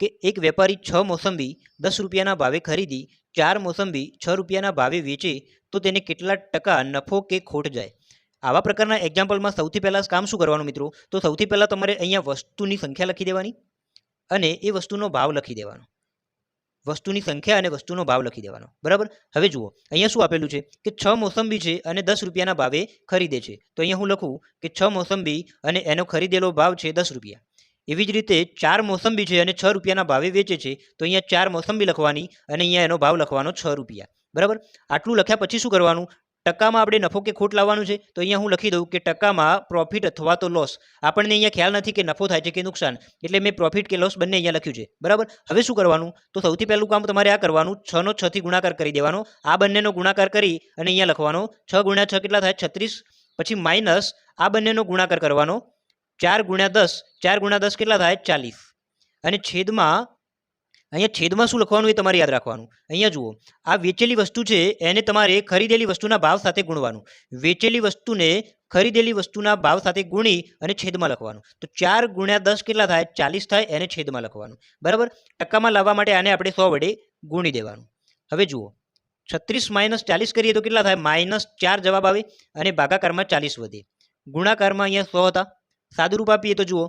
કે એક વેપારી છ મોસંબી દસ રૂપિયાના ભાવે ખરીદી, ચાર મોસંબી છ રૂપિયાના ભાવે વેચે, તો તેને કેટલા ટકા નફો કે ખોટ જાય. આવા પ્રકારના એક્ઝામ્પલમાં સૌથી પહેલાં કામ શું કરવાનું મિત્રો? તો સૌથી પહેલાં તમારે અહીંયા વસ્તુની સંખ્યા લખી દેવાની અને એ વસ્તુનો ભાવ લખી દેવાનો. વસ્તુની સંખ્યા અને વસ્તુનો ભાવ લખી દેવાનો. બરાબર? હવે જુઓ, અહીંયા શું આપેલું છે કે છ મોસંબી છે અને દસ રૂપિયાના ભાવે ખરીદે છે. તો અહીંયા હું લખું કે છ મોસંબી અને એનો ખરીદેલો ભાવ છે દસ રૂપિયા. એવી જ રીતે ચાર મોસંબી છે અને છ રૂપિયાના ભાવે વેચે છે, તો અહીંયા ચાર મોસંબી લખવાની અને અહીંયા એનો ભાવ લખવાનો છ રૂપિયા. બરાબર? આટલું લખ્યા પછી શું કરવાનું? ટકામાં આપણે નફો કે ખોટ લાવવાનું છે? તો અહીંયા હું લખી દઉં કે ટકામાં પ્રોફિટ અથવા તો લોસ આપણને અહીંયા ખ્યાલ નથી કે નફો થાય છે કે નુકસાન. એટલે મેં પ્રોફિટ કે લોસ બંને અહીંયા લખ્યું છે. બરાબર? હવે શું કરવાનું? તો સૌથી પહેલું કામ તમારે આ કરવાનું છનો છથી ગુણાકાર કરી દેવાનો. આ બંનેનો ગુણાકાર કરી અને અહીંયા લખવાનો, છ ગુણ્યા છ કેટલા થાય? છત્રીસ. પછી માઇનસ આ બંનેનો ગુણાકાર કરવાનો. ચાર ગુણ્યા દસ, ચાર ગુણ્યા દસ કેટલા થાય? ચાલીસ. અને છેદમાં, અહીંયા છેદમાં શું લખવાનું એ તમારે યાદ રાખવાનું. અહીંયા જુઓ, આ વેચેલી વસ્તુ છે, એને તમારે ખરીદેલી વસ્તુના ભાવ સાથે ગુણવાનું. વેચેલી વસ્તુને ખરીદેલી વસ્તુના ભાવ સાથે ગુણી અને છેદમાં લખવાનું. તો ચાર ગુણ્યા દસ કેટલા થાય? ચાલીસ થાય, એને છેદમાં લખવાનું. બરાબર? ટકામાં લાવવા માટે આને આપણે સો વડે ગુણી દેવાનું. હવે જુઓ, છત્રીસ માઇનસ ચાલીસ કરીએ તો કેટલા થાય? માઇનસ ચાર જવાબ આવે અને ભાગાકારમાં ચાલીસ વધે. ગુણાકારમાં અહીંયા સો હતા. સાદુરૂપ આપીએ તો જુઓ,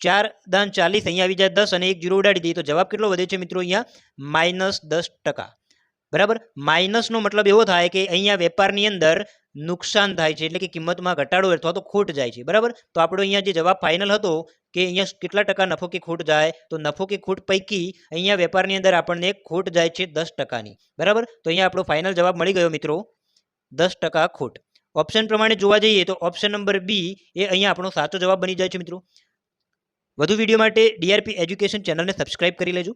ચાર દાન ચાલીસ, અહીંયા આવી જાય દસ અને એક જીરો ઉડાડી દઈએ તો જવાબ કેટલો વધે છે મિત્રો અહીંયા? માઇનસ દસ ટકા. બરાબર? માઇનસનો મતલબ એવો થાય કે અહીંયા વેપારની અંદર નુકસાન થાય છે, એટલે કે કિંમતમાં ઘટાડો અથવા તો ખોટ જાય છે. બરાબર? તો આપણો અહીંયા જે જવાબ ફાઇનલ હતો કે અહીંયા કેટલા ટકા નફો કે ખોટ જાય, તો નફો કે ખોટ પૈકી અહીંયા વેપારની અંદર આપણને ખોટ જાય છે દસ ટકાની. બરાબર? તો અહીંયા આપણો ફાઇનલ જવાબ મળી ગયો મિત્રો, દસ ટકા ખોટ. ઓપ્શન પ્રમાણે જોવા જઈએ તો ઓપ્શન નંબર બી એ અહીંયા આપણો સાચો જવાબ બની જાય છે મિત્રો. વધુ વીડિયો માટે ડીઆરપી એજ્યુકેશન ચેનલને સબસ્ક્રાઇબ કરી લેજો.